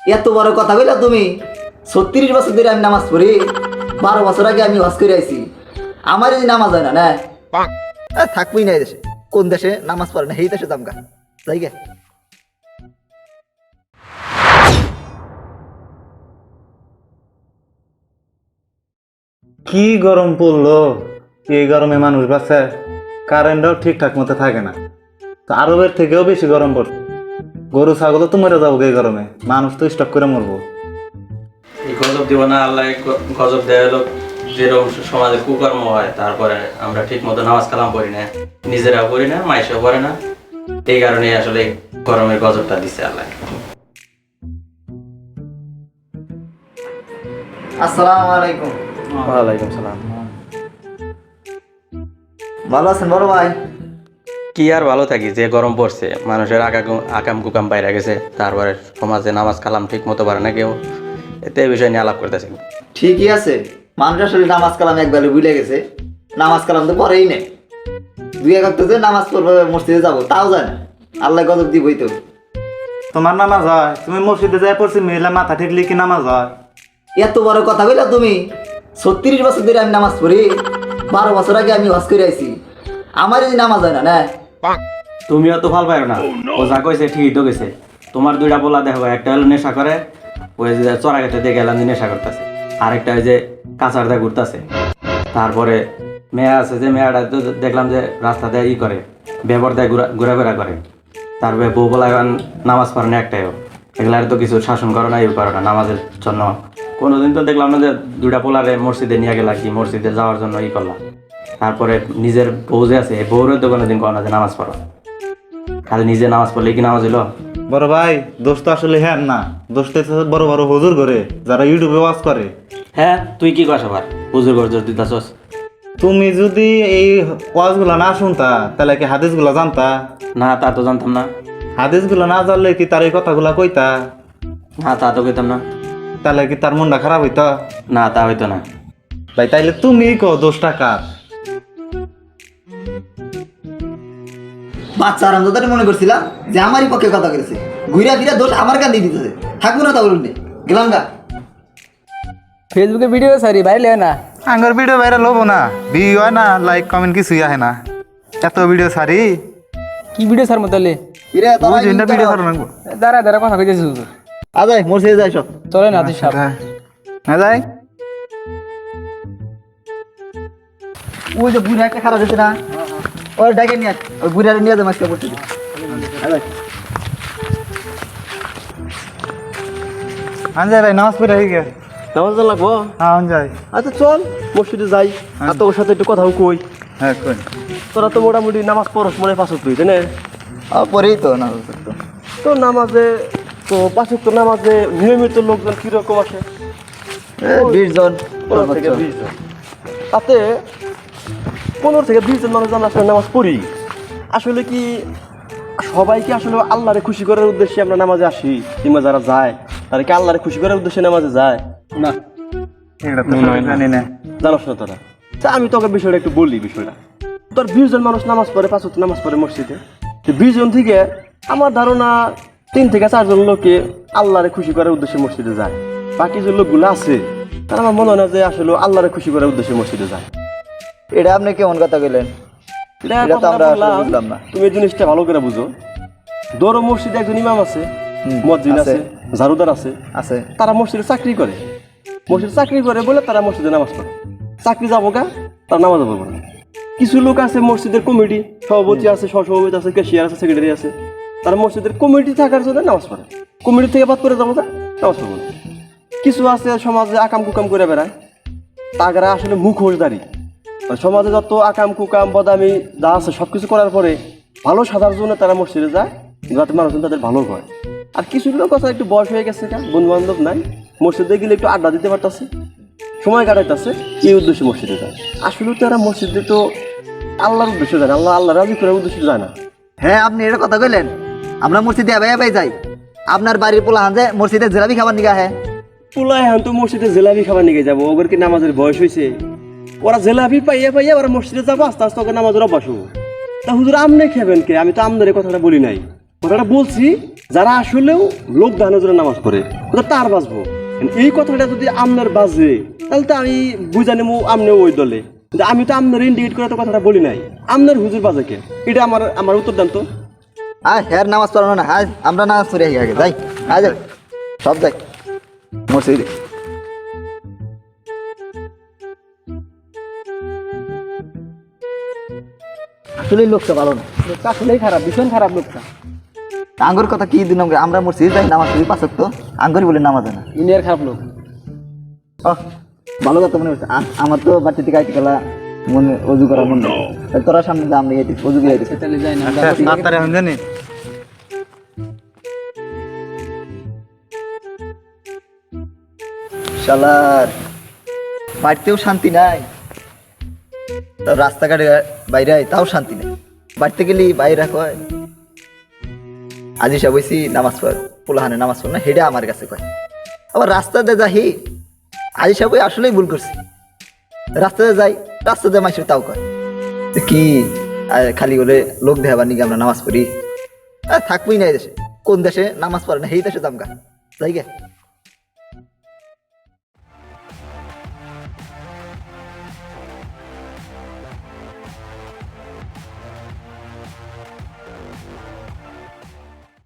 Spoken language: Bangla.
এত বড় কথা বললা তুমি? ছত্রিশ বছর ধরে আমি নামাজ পড়ি বারো বছর আগে আমি হজ করে আইছি। আমার এই নামাজ হয় না না? থাকবই না এই দেশে। কোন দেশে নামাজ পড়ে না এই দেশে দামকা তাই গে। কি গরম পড়ল? এই গরমে মানুষ বাঁচে? কারেন্টও ঠিকঠাক মতো থাকে না। তো আরবের থেকেও বেশি গরম পড়ছে। গরু ছাগল তো মরে যাব এই গরমে। মানুষ তো স্টক করে মরবো। এই গজব দিব না আল্লাহ গজব দেয় হলো যেরকম সমাজে কুকর্ম হয় তারপরে আমরা ঠিক মতো নামাজ কালাম পড়ি না নিজেরাও পড়ি না মাইসেও পড়ে না। এই কারণে আসলে গরমের গজবটা দিছে আল্লাহ। আসসালামু আলাইকুম। ওয়ালাইকুম সালাম। ভালো আছেন বড় ভাই? কি আর ভালো থাকি? যে গরম পড়ছে মানুষের আকাম আকাম কুকাম বাইরে গেছে তারপরে সমাজে নামাজ কালাম ঠিক মতো পারে না কেউ। এতে এই বিষয় নিয়ে আলাপ করতেছি। ঠিকই আছে। মানুষ আসলে নামাজ কালাম একবারে ভুলে গেছে। নামাজ কালাম তো পরেই নেই। দুই এক যে নামাজ পড়বে মসজিদে যাব তাও যায় না আল্লাহ গজব দিবই তো। তোমার নামাজ হয়? তুমি মসজিদে যাই পড়ছি মেয়েলা মাথা ঠেকলি কি নামাজ হয়? এত বড় কথা বললা তুমি? ছত্রিশ বছর ধরে আমি নামাজ পড়ি বারো বছর আগে আমি হজ করে আইছি আমার এই নামাজ হয় না না? তুমিও তো ভালো পাইও না। ও যা কইছে ঠিকই তো গেছে তোমার দুইটা বলা দেখো একটা হলো নেশা করে ওই যে চড়া গেতে দিয়ে গেলাম যে নেশা করতেছে। আরেকটা ওই যে কাঁচার দিয়ে ঘুরতেছে। তারপরে মেয়ে আছে যে মেয়েটা তো দেখলাম যে রাস্তাতে ই করে ব্যবহার দেয় ঘুরা ঘোরাফেরা করে। তারপরে বউ বলা এখন নামাজ পড়ে না একটাইও এগুলার তো কিছু শাসন করে না ইউ করে না নামাজের জন্য। কোনোদিন তো দেখলাম না যে দুইটা পোলারে মসজিদে নিয়ে গেলা কি মসজিদে যাওয়ার জন্য ই করলাম তারপরে নিজের বউ যে আছে বউরও তো কোনো কোনোদিন কোনো যে নামাজ পড়ো। খালি নিজে নামাজ পড়লে কি নামাজ হলো বড় ভাই দোষ তো আসলে হ্যাঁ না। দোষ তো বড় বড় হুজুর করে যারা ইউটিউবে ওয়াজ করে। হ্যাঁ তুই কি কস আবার? হুজুর গরজর দিতাছস। তুমি যদি এই ওয়াজগুলো না শুনতা তাহলে কি হাদিসগুলো জানতা? না তা তো জানতাম না। হাদিসগুলো না জানলে কি তার এই কথাগুলো কইতা? না তা তো কইতাম না। তাহলে কি তার মনটা খারাপ হইতো? না তা হইতো না। ভাই তাইলে তুমি কো দোষটা কার? বাচ্চা আরাম তো মনে করছিলাম যে আমারই পক্ষে কথা করেছে ঘুরা ফিরা দোষ আমার কান দিয়ে দিতেছে। থাকব না তা বলুন গেলাম গা। ফেসবুকে ভিডিও সারি বাইরে লে না? আঙ্গর ভিডিও ভাইরাল হব না। ভিউ হয় না লাইক কমেন্ট কিছুই আহে না। এত ভিডিও সারি? কি ভিডিও সার মতো লে ফিরে বুঝি ভিডিও সার দাঁড়া দাঁড়া কথা কইতেছিস আজাই মসজিদে যাই সব। চলে না তুই সাপ। না যাই। ওই যে বুড়া একটা খারাপ হয়েছে না। ওই ডাকে নিয়ে ওই বুড়ারে নিয়ে যাব আজকে পড়তে আজাই ভাই। নামাজ পড়ে হয়ে গেছে। নামাজ লাগবো? হ্যাঁ আন আচ্ছা চল মসজিদে যাই। আর তোর সাথে একটু কথাও কই। হ্যাঁ কই? তোরা তো মোটামুটি নামাজ পড়স মনে পাঁচ তুই তাই না? পরেই তো না তো নামাজে তো পাঁচ তো নামাজে নিয়মিত লোকজন কীরকম আসে? বিশ জন বিশ জন। তাতে পনেরো থেকে বিশ জন মানুষ আমরা আসলে নামাজ পড়ি। আসলে কি সবাই কি আসলে আল্লাহরে খুশি করার উদ্দেশ্যে আমরা নামাজে আসি কিংবা যারা যায় তারা কি আল্লাহরে খুশি করার উদ্দেশ্যে নামাজে যায়? না। জানোস না তোরা? তা আমি তোকে বিষয়টা একটু বলি বিষয়টা। তোর বিশ জন মানুষ নামাজ পড়ে পাঁচ নামাজ পড়ে মসজিদে। তো বিশ জন থেকে আমার ধারণা তিন থেকে চারজন লোকে আল্লাহরে খুশি করার উদ্দেশ্যে মসজিদে যায়। বাকি যে লোকগুলো আছে তারা আমার মনে হয় না যে আসলে আল্লাহরে খুশি করার উদ্দেশ্যে মসজিদে যায়। এটা আপনি কেমন কথা কইলেন? এটা তো আমরা আসলে বুঝলাম না। তুমি এই জিনিসটা ভালো করে বুঝো। দৌড় মসজিদে একজন ইমাম আছে মসজিদ আছে। ঝাড়ুদার আছে। আছে। তারা মসজিদে চাকরি করে। মসজিদে চাকরি করে বলে তারা মসজিদে নামাজ পড়ে। চাকরি যাব গা তারা নামাজ পড়ব না কিছু লোক আছে মসজিদের কমিটি সভাপতি আছে সহসভাপতি আছে ক্যাশিয়ার আছে সেক্রেটারি আছে। তারা মসজিদের কমিটি থাকার জন্য নামাজ পড়ে। কমিটি থেকে বাদ করে যাব গা নামাজ পড়ব না। কিছু আছে সমাজে আকাম কুকাম করে বেড়ায়। তাগরা আসলে মুখোশদারি সমাজে যত আকাম কুকাম বদামি যা আছে সব কিছু করার পরে ভালো সাধার জন্য তারা মসজিদে যায় যাতে মানুষজন তাদের ভালো হয়। আর কিছু লোক আছে একটু বয়স হয়ে গেছে বন্ধু বান্ধব নাই। মসজিদে গেলে একটু আড্ডা দিতে পারতেছে। সময় কাটাইতেছে এই উদ্দেশ্যে মসজিদে যায়। আসলে তারা মসজিদে তো আল্লাহর উদ্দেশ্যে যায় না। আল্লাহ আল্লাহ রাজি করার উদ্দেশ্যে যায় না। হ্যাঁ আপনি এটা কথা কইলেন। আমরা মসজিদে আবাই আবাই যাই। আপনার বাড়ির পোলা হান যায় মসজিদে জেলাবি খাবার নিগা হ্যাঁ। পুলাই হান তো মসজিদে জেলাবি খাবার নিয়ে যাব। ওদের কি নামাজের বয়স হয়েছে ওরা জেলাবি পাইয়া পাইয়া ওরা মসজিদে যাব, আস্তে আস্তে ওকে নামাজের অভ্যাস হব। তা হুজুর, আমনে খেবেন কে? আমি তো আমনের কথাটা বলি নাই। কথাটা বলছি, যারা আসলেও লোক দানের জন্য নামাজ পড়ে ওটা তার বাঁচবো। এই কথাটা যদি আমনার বাজে, তাহলে তো আমি বুঝা নেব আপনিও ওই দলে। আমি তো আপনার ইন্ডিকেট করে তো কথাটা বলি নাই। আপনার হুজুর বাজে কে? এটা আমার আমার উত্তর দেন তো। আর হ্যার নামাজ পড়ানো না আজ আমরা নামাজ পড়ে আগে যাই আজ সব যাই মসজিদে। আসলে লোকটা ভালো না। লোকটা আসলেই খারাপ ভীষণ খারাপ লোকটা। আঙ্গুর কথা কি দিন আমরা মসজিদে যাই নামাজ পড়ি পাঁচ তো আঙ্গুরি বলে নামাজ হয় না। ইন্ডিয়ার খারাপ লোক। ও ভালো কথা মনে হচ্ছে আমার তো বাড়ি থেকে আইতে গেলা মনে অজু করার মনে। তাই তোরা সামনে যা আমরা এটি অজু করে দিচ্ছি। তাহলে যাই না আচ্ছা তাড়াতাড়ি জানি। শালার বাড়িতেও শান্তি নাই। রাস্তাঘাটে বাইরে আয়, তাও শান্তি নেই। বাড়িতে গেলি বাইরে কয় আজি সব হয়েছি নামাজ পড় পোলাহানে নামাজ পড় না হেডে আমার কাছে কয়। আবার রাস্তাতে যাহি আজি সব আসলেই ভুল করছি। রাস্তাতে যাই রাস্তাতে মাসে তাও কয় কি খালি বলে লোক দেখাবার নিকে আমরা নামাজ পড়ি? থাকবোই না এই দেশে কোন দেশে নামাজ পড়ে না সেই দেশে দামগা যাই গে।